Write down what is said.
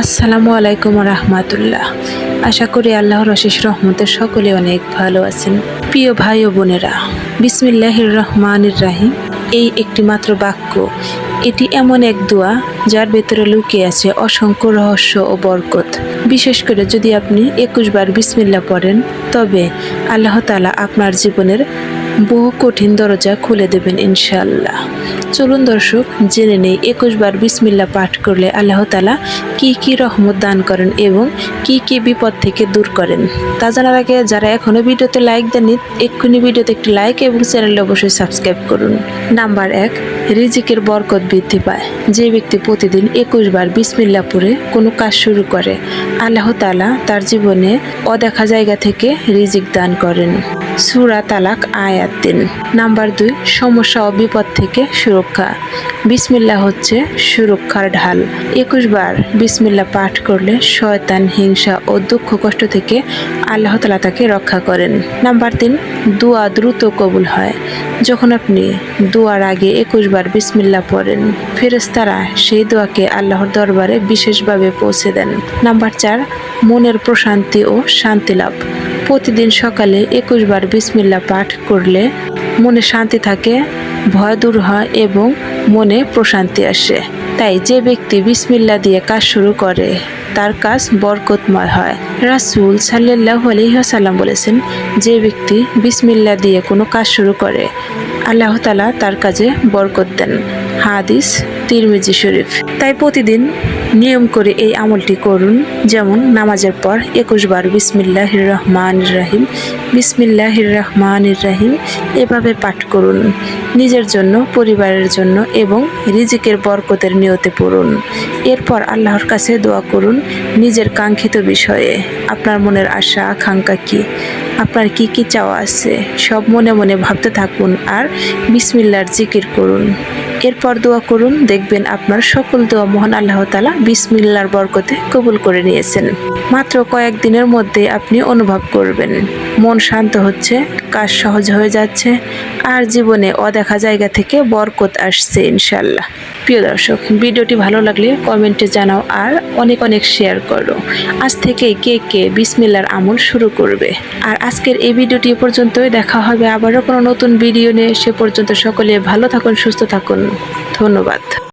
আসসালামু আলাইকুম রহমাতুল্লাহ। আশা করি আল্লাহর অশেষ রহমতে সকলে অনেক ভালো আছেন। প্রিয় ভাই ও বোনেরা, বিসমিল্লাহির রহমানির রাহিম। এই একটি মাত্র বাক্য, এটি এমন এক দোয়া যার ভেতরে লুকিয়ে আছে অসংখ্য রহস্য ও বরকত। বিশেষ করে যদি আপনি একুশ বার বিসমিল্লা পড়েন, তবে আল্লাহ তালা আপনার জীবনের বহু কঠিন দরজা খুলে দেবেন ইনশাআল্লাহ। চলুন দর্শক, জেনে নেই একুশবার বিসমিল্লা পাঠ করলে আল্লাহ তালা কি কি রহমত দান করেন এবং কি কি বিপদ থেকে দূর করেন। তা জানার আগে যারা এখনও ভিডিওতে লাইক দেননি, এক্ষুনি ভিডিওতে একটি লাইক এবং চ্যানেলে অবশ্যই সাবস্ক্রাইব করুন। নাম্বার এক রিজিকের বরকত বৃদ্ধি পায়। যে ব্যক্তি প্রতিদিন একুশ বার বিসমিল্লা পড়ে কোনো কাজ শুরু করে, আল্লাহ তালা তার জীবনে অদেখা জায়গা থেকে রিজিক দান করেন। সুরা তালাক আয়াত দিন নাম্বার দুই, সমস্যা ও বিপদ থেকে সুরক্ষা। বিসমিল্লা হচ্ছে সুরক্ষার ঢাল। একুশ বার বিসমিল্লা পাঠ করলে শয়তান, হিংসা ও দুঃখ কষ্ট থেকে আল্লাহ তালা তাকে রক্ষা করেন। নাম্বার তিন, দোয়া দ্রুত কবুল হয়। যখন আপনি দোয়ার আগে একুশ বার বিসমিল্লা পড়েন ফেরেস্তারা সেই দোয়াকে আল্লাহর দরবারে বিশেষভাবে পৌঁছে দেন। নাম্বার চার, মনের প্রশান্তি ও শান্তি লাভ। প্রতিদিন সকালে একুশ বার বিসমিল্লা পাঠ করলে মনে শান্তি থাকে, ভয় দূর হয় এবং মনে প্রশান্তি আসে। তাই যে ব্যক্তি বিসমিল্লা দিয়ে কাজ শুরু করে তার কাজ বরকতময় হয়। রাসুল সাল্লাহ আলহিহাসাল্লাম বলেছেন, যে ব্যক্তি বিসমিল্লা দিয়ে কোনো কাজ শুরু করে, আল্লাহ তালা তার কাজে বরকত দেন। হাদিস তিরমিজি শরীফ। তাই প্রতিদিন নিয়ম করে এই আমলটি করুন। যেমন নামাজের পর একুশ বার বিসমিল্লাহির রহমান রাহিম, বিসমিল্লাহির রহমান রাহিম এভাবে পাঠ করুন। নিজের জন্য, পরিবারের জন্য এবং রিজিকের বরকতের নিয়তে পড়ুন। এরপর আল্লাহর কাছে দোয়া করুন নিজের কাঙ্ক্ষিত বিষয়ে। আপনার মনের আশা, আকাঙ্ক্ষা কী? আপনার কি কি চাওয়া আছে, সব মনে মনে ভাবতে থাকুন আর বিসমিল্লার জিকির করুন। এরপর দোয়া করুন, দেখবেন আপনার সকল দোয়া মহান আল্লাহ তালা বিসমিল্লার বরকতে কবুল করে নিয়েছেন। মাত্র কয়েক দিনের মধ্যে আপনি অনুভব করবেন। মন শান্ত হচ্ছে, কাজ সহজ হয়ে যাচ্ছে আর জীবনে অদেখা জায়গা থেকে বরকত আসছে ইনশাল্লাহ প্রিয় দর্শক, ভিডিওটি ভালো লাগলে কমেন্টে জানাও আর অনেক অনেক শেয়ার করো। আজ থেকে কে কে বিসমিল্লার আমল শুরু করবে। আর আজকের এই ভিডিওটি পর্যন্তই। দেখা হবে আবারও কোনো নতুন ভিডিও নিয়ে। সে পর্যন্ত সকলে ভালো থাকুন, সুস্থ থাকুন। ধন্যবাদ।